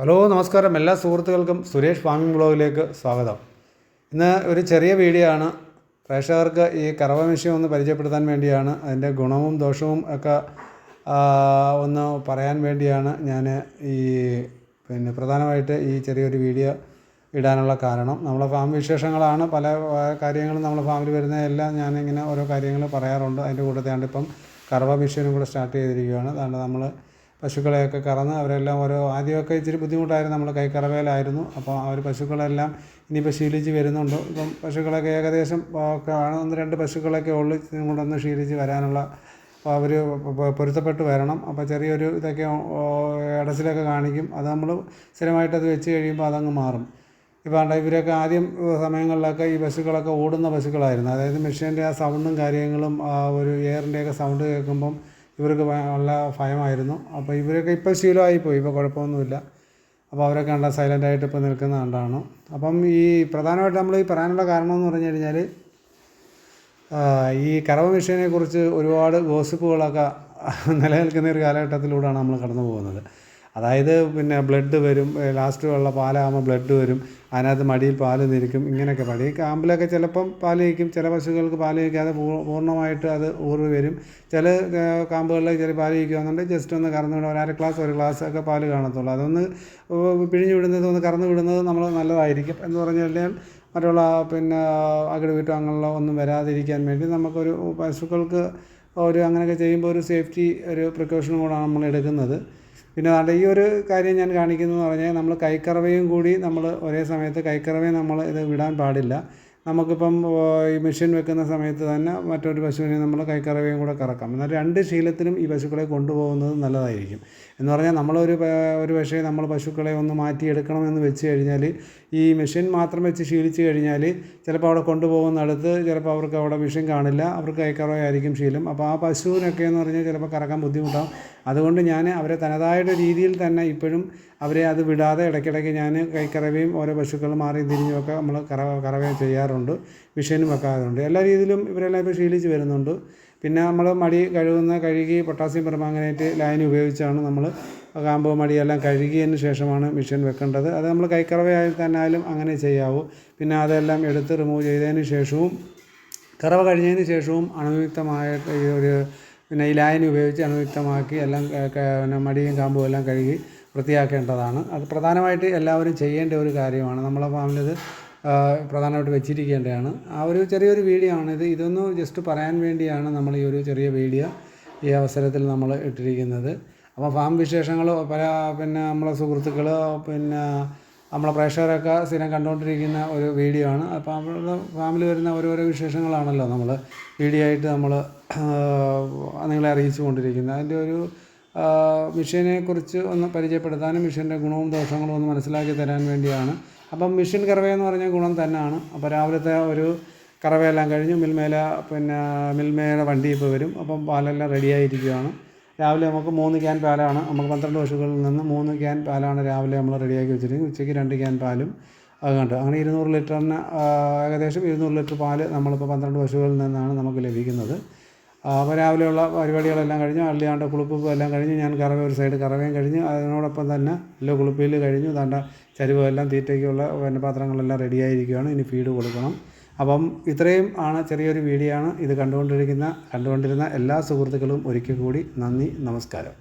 Hello നമസ്കാരം. എല്ലാ സുഹൃത്തുക്കൾക്കും സുരേഷ് ഫാമിംഗ് ബ്ലോഗിലേക്ക് സ്വാഗതം. ഇന്ന് ഒരു ചെറിയ വീഡിയോ ആണ്. പ്രേക്ഷകർക്ക് ഈ കറവ മെഷീൻ ഒന്ന് പരിചയപ്പെടുത്താൻ വേണ്ടിയാണ്. അതിന്റെ ഗുണവും ദോഷവും ഒക്കെ ഒന്ന് പറയാൻ വേണ്ടിയാണ് ഞാൻ ഈ പിന്നെ പ്രധാനമായിട്ട് ഈ ചെറിയൊരു വീഡിയോ ഇടാനുള്ള കാരണം. നമ്മളെ ഫാം വിശേഷങ്ങളാണ്. പല കാര്യങ്ങളും നമ്മളെ ഫാമിൽ വരുന്നതെല്ലാം ഞാനിങ്ങനെ ഓരോ കാര്യങ്ങൾ പറയാറുണ്ട്. അതിന്റെ കൂട്ടത്തിലാണ് ഇപ്പം കറവ മെഷീനും കൂടെ സ്റ്റാർട്ട് ചെയ്തിരിക്കുകയാണ്. അതുകൊണ്ട് നമ്മൾ പശുക്കളെയൊക്കെ കറന്ന് അവരെല്ലാം ഓരോ ആദ്യമൊക്കെ ഇച്ചിരി ബുദ്ധിമുട്ടായിരുന്നു നമ്മൾ കൈക്കറവയിലായിരുന്നു അപ്പോൾ ഒരു പശുക്കളെല്ലാം ഇനിയിപ്പോൾ ശീലിച്ച് വരുന്നുണ്ട്. ഇപ്പം പശുക്കളൊക്കെ ഏകദേശം ഒക്കെ ആണ്. ഒന്ന് രണ്ട് പശുക്കളൊക്കെ ഉള്ളു കൊണ്ടൊന്ന് ശീലിച്ച് വരാനുള്ള അവർ പൊരുത്തപ്പെട്ട് വരണം. അപ്പോൾ ചെറിയൊരു ഇതൊക്കെ ഇടച്ചിലൊക്കെ കാണിക്കും. അത് നമ്മൾ സ്ഥിരമായിട്ട് അത് വെച്ച് കഴിയുമ്പോൾ അതങ്ങ് മാറും. ഇപ്പോൾ ഇവരൊക്കെ ആദ്യം സമയങ്ങളിലൊക്കെ ഈ പശുക്കളൊക്കെ ഓടുന്ന പശുക്കളായിരുന്നു. അതായത് മെഷീന്റെ ആ സൗണ്ടും കാര്യങ്ങളും ആ ഒരു എയറിന്റെയൊക്കെ സൗണ്ട് കേൾക്കുമ്പം ഇവർക്ക് ഉള്ള ഭയമായിരുന്നു. അപ്പോൾ ഇവരൊക്കെ ഇപ്പോൾ ശീലമായിപ്പോയി ഇപ്പോൾ കുഴപ്പമൊന്നുമില്ല. അപ്പോൾ അവരൊക്കെ കണ്ട സൈലന്റായിട്ട് ഇപ്പോൾ നിൽക്കുന്ന കണ്ടാണ്. അപ്പം ഈ പ്രധാനമായിട്ട് നമ്മൾ ഈ പറയാനുള്ള കാരണം എന്ന് പറഞ്ഞു കഴിഞ്ഞാൽ ഈ കറവ മെഷീനെ കുറിച്ച് ഒരുപാട് ഗോസിപ്പുകളൊക്കെ നിലനിൽക്കുന്ന ഒരു കാലഘട്ടത്തിലൂടെയാണ് നമ്മൾ കടന്നു പോകുന്നത് അതായത് പിന്നെ ബ്ലഡ് വരും ലാസ്റ്റ് ഉള്ള പാലാകുമ്പോൾ ബ്ലഡ് വരും അതിനകത്ത് മടിയിൽ പാൽ നിൽക്കും ഇങ്ങനെയൊക്കെ മടി കാമ്പിലൊക്കെ ചിലപ്പം പാൽ നിൽക്കും ചില പശുക്കൾക്ക് പാൽ നിൽക്കാതെ പൂർണമായിട്ട് അത് ഊറി വരും. ചില കാമ്പുകളിൽ ചില പാൽ നിൽക്കുകയാണെന്നുണ്ടെങ്കിൽ ജസ്റ്റ് ഒന്ന് കറന്നു വിടും ഒരു അര ഒരു ക്ലാസ് ഒക്കെ പാൽ കാണത്തുള്ളൂ. അതൊന്ന് പിഴിഞ്ഞു വിടുന്നത് ഒന്ന് കറന്നു വിടുന്നത് നമ്മൾ നല്ലതായിരിക്കും എന്ന് പറഞ്ഞു കഴിഞ്ഞാൽ മറ്റുള്ള പിന്നെ അകിട് വീട്ടോ അങ്ങനെയുള്ള ഒന്നും വരാതിരിക്കാൻ വേണ്ടി നമുക്കൊരു പശുക്കൾക്ക് ഒരു അങ്ങനെയൊക്കെ ചെയ്യുമ്പോൾ ഒരു സേഫ്റ്റി ഒരു പ്രിക്കോഷനും കൂടാണ് നമ്മൾ എടുക്കുന്നത്. പിന്നെ നല്ല ഈ ഒരു കാര്യം ഞാൻ കാണിക്കുന്നതെന്ന് പറഞ്ഞാൽ നമ്മൾ കൈക്കറവയും കൂടി നമ്മൾ ഒരേ സമയത്ത് കൈക്കറവയും നമ്മൾ ഇത് വിടാൻ പാടില്ല. നമുക്കിപ്പം ഈ മെഷീൻ വെക്കുന്ന സമയത്ത് തന്നെ മറ്റൊരു പശുവിനെ നമ്മൾ കൈക്കറവയും കൂടെ കറക്കാം. എന്നാൽ രണ്ട് ശീലത്തിനും ഈ പശുക്കളെ കൊണ്ടുപോകുന്നത് നല്ലതായിരിക്കും. എന്ന് പറഞ്ഞാൽ നമ്മളൊരു ഒരു പക്ഷേ നമ്മൾ പശുക്കളെ ഒന്ന് മാറ്റിയെടുക്കണമെന്ന് വെച്ച് കഴിഞ്ഞാൽ ഈ മെഷീൻ മാത്രം വെച്ച് ശീലിച്ച് കഴിഞ്ഞാൽ ചിലപ്പോൾ അവിടെ കൊണ്ടുപോകുന്നിടത്ത് ചിലപ്പോൾ അവർക്ക് അവിടെ മെഷീൻ കാണില്ല അവർക്ക് കൈക്കറവയായിരിക്കും ശീലം. അപ്പോൾ ആ പശുവിനൊക്കെ എന്ന് പറഞ്ഞാൽ ചിലപ്പോൾ കറക്കാൻ ബുദ്ധിമുട്ടാവും. അതുകൊണ്ട് ഞാൻ അവരെ തനതായിട്ട് രീതിയിൽ തന്നെ ഇപ്പോഴും അവരെ അത് വിടാതെ ഇടയ്ക്കിടയ്ക്ക് ഞാൻ കൈക്കറവയും ഓരോ പശുക്കൾ മാറി തിരിഞ്ഞുമൊക്കെ നമ്മൾ കറവ കറവ ചെയ്യാറുണ്ട് മെഷീനും വെക്കാറുണ്ട്. എല്ലാ രീതിയിലും ഇവരെല്ലാം ഇപ്പോൾ ശീലിച്ച് വരുന്നുണ്ട്. പിന്നെ നമ്മൾ മടി കഴുകുന്ന കഴുകി പൊട്ടാസ്യം പെർമാംഗനേറ്റ് ലൈൻ ഉപയോഗിച്ചാണ് നമ്മൾ കാമ്പ് മടിയെല്ലാം കഴുകിയതിന് ശേഷമാണ് മെഷീൻ വെക്കേണ്ടത്. അത് നമ്മൾ കൈക്കറവയായി തന്നാലും അങ്ങനെ ചെയ്യാവൂ. പിന്നെ അതെല്ലാം എടുത്ത് റിമൂവ് ചെയ്തതിന് ശേഷവും കറവ കഴിഞ്ഞതിന് ശേഷവും അണുയുക്തമായിട്ട് ഈ ഒരു പിന്നെ ഈ ലായനി ഉപയോഗിച്ച് അണുയുക്തമാക്കി എല്ലാം പിന്നെ മടിയും കാമ്പും എല്ലാം കഴുകി വൃത്തിയാക്കേണ്ടതാണ്. അത് പ്രധാനമായിട്ട് എല്ലാവരും ചെയ്യേണ്ട ഒരു കാര്യമാണ്. നമ്മളെ ഫാമിലിത് പ്രധാനമായിട്ട് വെച്ചിരിക്കേണ്ടതാണ്. ആ ഒരു ചെറിയൊരു വീഡിയോ ആണിത് ഇതൊന്ന് ജസ്റ്റ് പറയാൻ വേണ്ടിയാണ് നമ്മൾ ഈ ഒരു ചെറിയ വീഡിയോ ഈ അവസരത്തിൽ നമ്മൾ ഇട്ടിരിക്കുന്നത്. അപ്പോൾ ഫാം വിശേഷങ്ങൾ പല പിന്നെ നമ്മളെ സുഹൃത്തുക്കൾ പിന്നെ നമ്മളെ പ്രേക്ഷകരൊക്കെ സ്ഥിരം കണ്ടുകൊണ്ടിരിക്കുന്ന ഒരു വീഡിയോ ആണ്. അപ്പോൾ അവരുടെ ഫാമിൽ വരുന്ന ഓരോരോ വിശേഷങ്ങളാണല്ലോ നമ്മൾ വീഡിയോ ആയിട്ട് നമ്മൾ നിങ്ങളെ അറിയിച്ചു കൊണ്ടിരിക്കുന്നത്. അതിന്റെ ഒരു മിഷീനെക്കുറിച്ച് മെഷീനെ കുറിച്ച് ഒന്ന് പരിചയപ്പെടുത്താനും മിഷീന്റെ ഗുണവും ദോഷങ്ങളും ഒന്ന് മനസ്സിലാക്കി തരാൻ വേണ്ടിയാണ്. അപ്പം മെഷീൻ കറവയെന്ന് പറഞ്ഞ ഗുണം തന്നെയാണ്. അപ്പോൾ രാവിലത്തെ ഒരു കറവയെല്ലാം കഴിഞ്ഞു മിൽമേല പിന്നെ മിൽമേല വണ്ടി ഇപ്പോൾ വരും. അപ്പം പാലെല്ലാം റെഡിയായിരിക്കുകയാണ് രാവിലെ നമുക്ക് മൂന്ന് ക്യാൻ പാലാണ് നമുക്ക് പന്ത്രണ്ട് പശുക്കളിൽ നിന്ന് മൂന്ന് ക്യാൻ പാലാണ് രാവിലെ നമ്മൾ റെഡിയാക്കി വെച്ചിരിക്കുന്നത്. ഉച്ചയ്ക്ക് രണ്ട് ക്യാൻ പാലും അത് കണ്ട്. അങ്ങനെ ഇരുന്നൂറ് ലിറ്ററിന് ഏകദേശം ഇരുന്നൂറ് ലിറ്റർ പാൽ നമ്മളിപ്പോൾ പന്ത്രണ്ട് പശുക്കളിൽ നിന്നാണ് നമുക്ക് ലഭിക്കുന്നത്. അപ്പോൾ രാവിലെയുള്ള പരിപാടികളെല്ലാം കഴിഞ്ഞു. അള്ളിയാണ്ട് കുളിപ്പ് എല്ലാം കഴിഞ്ഞ് ഞാൻ കറവ ഒരു സൈഡ് കറവയും കഴിഞ്ഞ് അതിനോടൊപ്പം തന്നെ എല്ലാം കുളിപ്പിൽ കഴിഞ്ഞു. താണ്ട ചരിവ് എല്ലാം തീറ്റയ്ക്കുള്ള പിന്നെ പാത്രങ്ങളെല്ലാം റെഡിയായിരിക്കുകയാണ് ഇനി ഫീഡ് കൊടുക്കണം. അപ്പം ഇത്രയും ആണ് ചെറിയൊരു വീഡിയോ ആണ് ഇത് കണ്ടുകൊണ്ടിരിക്കുന്ന കണ്ടുകൊണ്ടിരുന്ന എല്ലാ സുഹൃത്തുക്കളും ഒരിക്കൽ കൂടി നന്ദി നമസ്കാരം.